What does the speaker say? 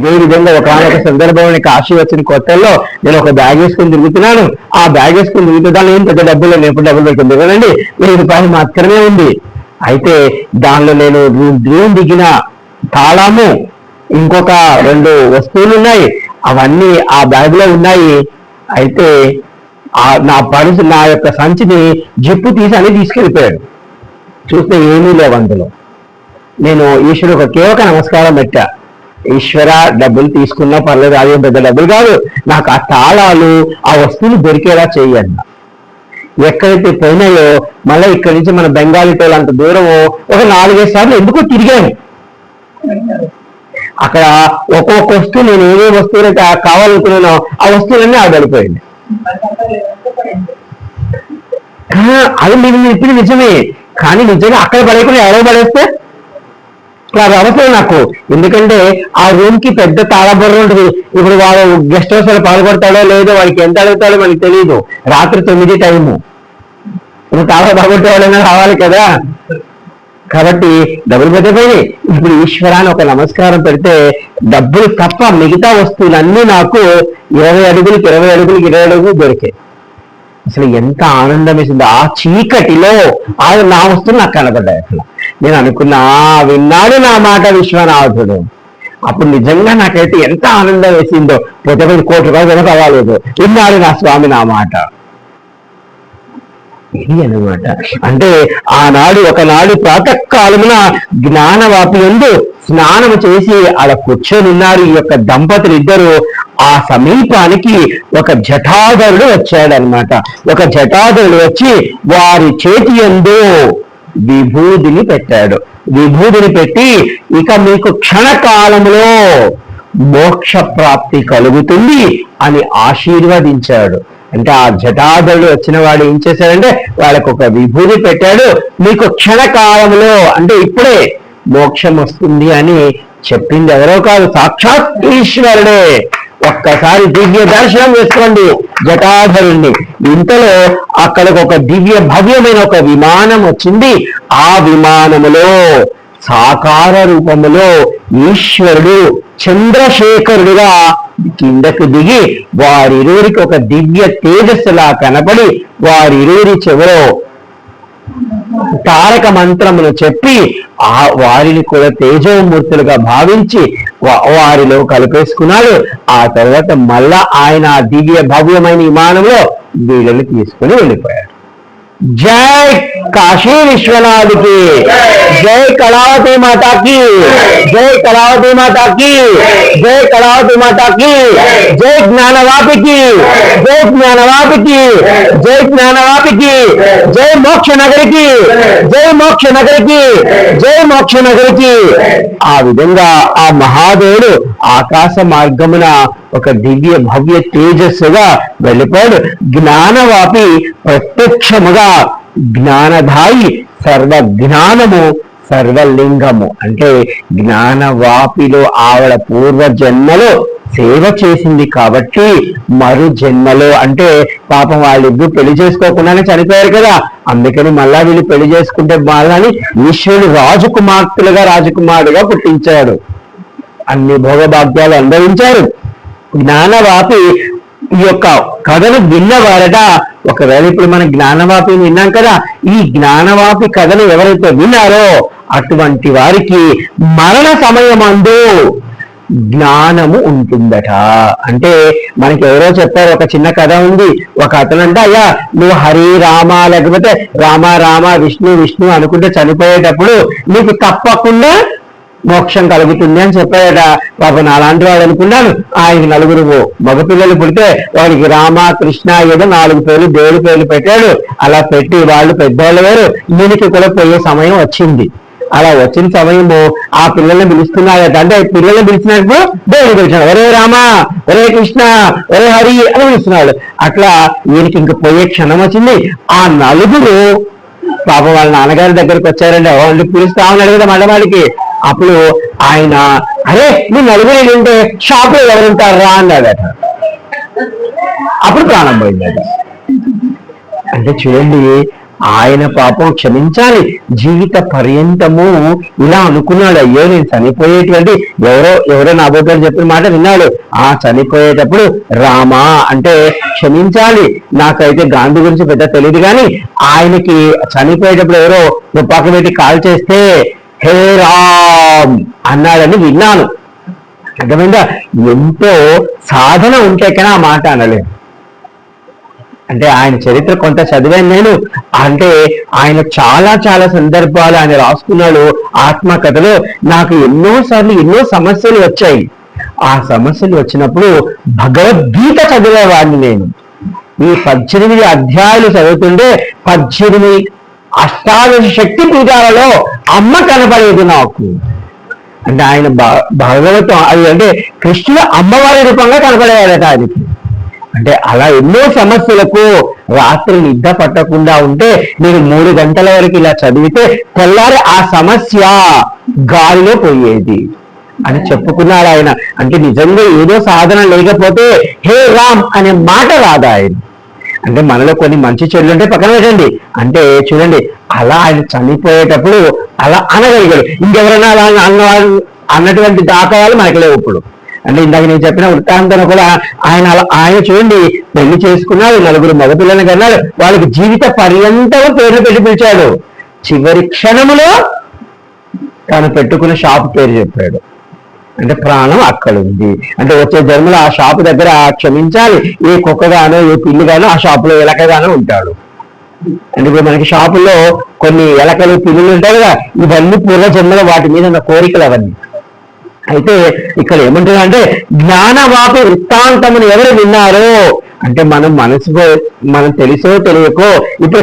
ఇదే విధంగా ఒక ఒక సందర్భంలో కాశీ వచ్చిన కొత్తల్లో నేను ఒక బ్యాగ్ వేసుకుని తిరుగుతున్నాను. ఆ బ్యాగ్ వేసుకుని తిరుగుతూ దాని ఏం పెద్ద డబ్బులు నేను ఎప్పుడు డబ్బులు పెట్టింది కదండి వెయ్యి రూపాయలు మాత్రమే ఉంది. అయితే దానిలో నేను దూరం దిగిన తాళము ఇంకొక రెండు వస్తువులు ఉన్నాయి. అవన్నీ ఆ బ్యాగ్లో ఉన్నాయి. అయితే ఆ నా పరుసు నా యొక్క సంచిని జిప్పు తీసి అని తీసుకెళ్ళిపోయాడు. చూస్తే ఏమీ లేవు అందులో. నేను ఈశ్వరుడు ఒక కేవక నమస్కారం పెట్టా. ఈశ్వర డబ్బులు తీసుకున్నా పర్లేదు అదే పెద్ద డబ్బులు కాదు. నాకు ఆ తాళాలు ఆ వస్తువులు దొరికేలా చేయండి. ఎక్కడైతే పోయినాయో మళ్ళీ ఇక్కడి నుంచి మన బెంగాలీ టోల్ అంత దూరమో ఒక నాలుగైదు సార్లు ఎందుకో తిరిగాను. అక్కడ ఒక్కొక్క వస్తువు నేను ఏవే వస్తువులైతే అయితే కావాలనుకున్నానో ఆ వస్తువులన్నీ ఆడపడిపోయింది అది మీరు చెప్పింది నిజమే. కానీ నిజంగా అక్కడ పడేయకుండా ఎవరో పడేస్తే? అది అవసరం నాకు. ఎందుకంటే ఆ రూమ్కి పెద్ద తాళబొర్ర ఉంటుంది. ఇప్పుడు వాడు గెస్ట్ హౌస్లో పాల్గొడతాడో లేదో వాడికి ఎంత అడుగుతాడో మనకి తెలియదు రాత్రి తొమ్మిది టైము నువ్వు తాళ బాగొట్టే వాళ్ళైనా రావాలి కదా. కాబట్టి డబ్బులు పెట్టిపోయి ఇప్పుడు ఈశ్వరాన్ని ఒక నమస్కారం పెడితే డబ్బులు తప్ప మిగతా వస్తువులన్నీ నాకు ఇరవై అడుగులకి ఇరవై అడుగులకి ఇరవై అడుగులు దొరికాయి. అసలు ఎంత ఆనందం వేసింది. ఆ చీకటిలో ఆ నా వస్తువులు నాకు కనబడ్డాయి అసలు. నేను అనుకున్నా "ఆ, విన్నాడు నా మాట విశ్వనాథుడు. అప్పుడు నిజంగా నాకైతే ఎంత ఆనందం వేసిందో. పోతే పోయి కోటి రూపాయలు వెనక అవ్వలేదు విన్నాడు నా స్వామి నా మాట. ఇది అనమాట అంటే ఆనాడు ఒకనాడు ప్రాతకాలమున జ్ఞానవాపి ఎందు స్నానము చేసి ఆడ కూర్చొని ఉన్నారు ఈ యొక్క దంపతులు ఇద్దరు ఆ సమీపానికి ఒక జటాధరుడు వచ్చాడనమాట ఒక జటాధరుడు వచ్చి వారి చేతి ఎందు విభూదిని పెట్టాడు. విభూదిని పెట్టి ఇక మీకు క్షణకాలంలో మోక్ష ప్రాప్తి కలుగుతుంది అని ఆశీర్వదించాడు. అంటే ఆ జటాధరుడు వచ్చిన వాడు ఏం చేశాడంటే వాళ్ళకు ఒక విభూతి పెట్టాడు. మీకు క్షణకాలంలో అంటే ఇప్పుడే మోక్షం వస్తుంది అని చెప్పింది ఎవరో కాదు. సాక్షాత్ ఈశ్వరుడే. ఒక్కసారి దివ్య దర్శనం చేసుకోండి జటాధరుణ్ణి ఇంతలో అక్కడికి ఒక దివ్య భవ్యమైన ఒక విమానం వచ్చింది. ఆ విమానములో సాకార రూపములో ఈశ్వరుడు చంద్రశేఖరుడుగా కిందకు దిగి వారిరువురికి ఒక దివ్య తేజస్సులా కనపడి వారిరువురి చెవిలో తారక మంత్రమును చెప్పి ఆ వారిని కూడా తేజోమూర్తులుగా భావించి వారిలో కలిపేసుకున్నాడు. ఆ తర్వాత మళ్ళా ఆయన ఆ దివ్య భవ్యమైన విమానంలో వీళ్ళని తీసుకుని వెళ్ళిపోయాడు. జై కాశీ విశ్వనాథ్ కి జై కళావతి మాతా కి జై కళావతి మాతా కి జై కళావతి మాతా కి జై జ్ఞానవాపికి జై జ్ఞానవాపికి జై జ్ఞానవాపికి జై మోక్ష నగరికి జై మోక్ష నగరికి జై మోక్ష నగరికి ఆ విధంగా ఆ మహాదేవుడు ఆకాశ మార్గమున ఒక దివ్య భవ్య తేజస్సుగా వెళ్ళిపోయాడు. జ్ఞానవాపి ప్రత్యక్షముగా జ్ఞానధాయి సర్వ జ్ఞానము సర్వలింగము. అంటే జ్ఞానవాపిలో ఆవిడ పూర్వ జన్మలో సేవ చేసింది కాబట్టి మరు జన్మలో అంటే పాపం వాళ్ళిద్దరు పెళ్ళి చేసుకోకుండానే చనిపోయారు కదా. అందుకని మళ్ళా వీళ్ళు పెళ్ళి చేసుకుంటే వాళ్ళని విశ్వడు రాజకుమార్తెలుగా రాజకుమారుడుగా పుట్టించాడు. అన్ని భోగభాగ్యాలు అనుభవించారు జ్ఞానవాపి ఈ యొక్క కథను విన్నవారట. ఒకవేళ ఇప్పుడు మనం జ్ఞానవాపి విన్నాం కదా ఈ జ్ఞానవాపి కథను ఎవరైతే విన్నారో అటువంటి వారికి మరణ సమయమందు జ్ఞానము ఉంటుందట. అంటే మనకి ఎవరో చెప్పారు ఒక చిన్న కథ ఉంది. ఒక అతను అంటే అయ్యా నువ్వు హరి రామ లేకపోతే రామ రామ విష్ణు విష్ణు అనుకుంటే చనిపోయేటప్పుడు నీకు తప్పకుండా మోక్షం కలుగుతుంది అని చెప్పాడట. పాపం నాలాంటి వాడు అనుకున్నాను ఆయన నలుగురు మగపిల్లలు పుడితే వాడికి రామ కృష్ణ ఏదో నాలుగు పేర్లు దేవుడి పేర్లు పెట్టాడు. అలా పెట్టి వాళ్ళు పెద్దవాళ్ళు వేరు. ఈయనకి కూడా పోయే సమయం వచ్చింది. అలా వచ్చిన సమయము ఆ పిల్లల్ని పిలుస్తున్నాయట. అంటే పిల్లల్ని పిలిచినప్పుడు దేవుడు పిలిచాడు. ఒరే రామ ఒరే కృష్ణ ఒరే హరి అని పిలుస్తున్నాడు. అట్లా ఈయనకి ఇంక పోయే క్షణం వచ్చింది. ఆ నలుగురు పాప వాళ్ళ నాన్నగారి దగ్గరికి వచ్చారండి వాళ్ళు పిలుస్తా ఉన్నాడు కదా మళ్ళీ వాళ్ళకి అప్పుడు ఆయన అరే మీ నలుగురు ఉంటే షాప్లో ఎవరుంటారా అన్నాడట. అప్పుడు ప్రాణం పోయిందట. అంటే చూడండి ఆయన పాపం క్షమించాలి. జీవిత పర్యంతము ఇలా అనుకున్నాడు. అయ్యో నేను చనిపోయేటువంటి ఎవరో ఎవరో నా బోటాడు చెప్పిన మాట విన్నాడు. ఆ చనిపోయేటప్పుడు రామా అంటే క్షమించాలి. నాకైతే గాంధీ గురించి పెద్ద తెలియదు కానీ ఆయనకి చనిపోయేటప్పుడు ఎవరో తుపాకు పెట్టి కాల్ చేస్తే హే రామ్ అన్నాడని విన్నాను. అర్థమైందా? ఎంతో సాధన ఉంటే కన్నా ఆ మాట అనలేదు అంటే ఆయన చరిత్ర కొంత చదివాను నేను. అంటే ఆయన చాలా చాలా సందర్భాలు ఆయన రాసుకున్నాడు ఆత్మకథలో. నాకు ఎన్నో సార్లు ఎన్నో సమస్యలు వచ్చాయి. ఆ సమస్యలు వచ్చినప్పుడు భగవద్గీత చదివేవాడిని నేను. ఈ పద్దెనిమిది అధ్యాయులు చదువుతుంటే పద్దెనిమిది అష్టాదశ శక్తి పీఠాలలో అమ్మ కనపడేది నాకు. అంటే ఆయన భగవతం అది అంటే కృష్ణుడు అమ్మవారి రూపంగా కనపడేయాలట ఆయనకి. అంటే అలా ఎన్నో సమస్యలకు రాత్రి నిద్ర పట్టకుండా ఉంటే నేను మూడు గంటల వరకు ఇలా చదివితే తెల్లారి ఆ సమస్య గాలిలో పోయేది. అని చెప్పుకున్నాడు ఆయన. అంటే నిజంగా ఏదో సాధన లేకపోతే హే రామ్ అనే మాట రాదు ఆయన. అంటే మనలో కొన్ని మంచి చెడులు ఉంటే పక్కన పెట్టండి. అంటే చూడండి అలా ఆయన చనిపోయేటప్పుడు అలా అనగలిగాడు. ఇంకెవరైనా అలా అన్న అన్నటువంటి దాఖలాలు మనకు లేవు ఇప్పుడు. అంటే ఇందాక నేను చెప్పిన వృత్తాంతం కూడా ఆయన అలా ఆయన చూడండి పెళ్ళి చేసుకున్నాడు నలుగురు మగపిల్లని కన్నాడు వాళ్ళకి జీవిత పర్యంతం పేరు పెట్టి పిలిచాడు. చివరి క్షణములో తాను పెట్టుకున్న షాప్ పేరు చెప్పాడు. అంటే ప్రాణం అక్కడ ఉంది అంటే వచ్చే జన్మలో ఆ షాపు దగ్గర క్షమించాలి. ఏ కుక్కగానో ఏ పిల్లిగానో ఆ షాపులో ఎలకగానో ఉంటాడు. అంటే ఇప్పుడు మనకి షాపులో కొన్ని ఎలకలు పిల్లులు ఉంటాయి కదా ఇవన్నీ పూర్వ జన్మలో వాటి మీద ఉన్న కోరికలు అవన్నీ. అయితే ఇక్కడ ఏమంటున్నా అంటే జ్ఞానవాపి వృత్తాంతమును ఎవరు విన్నారో? అంటే మనం మనసులో మనం తెలుసో తెలియకో ఇప్పుడు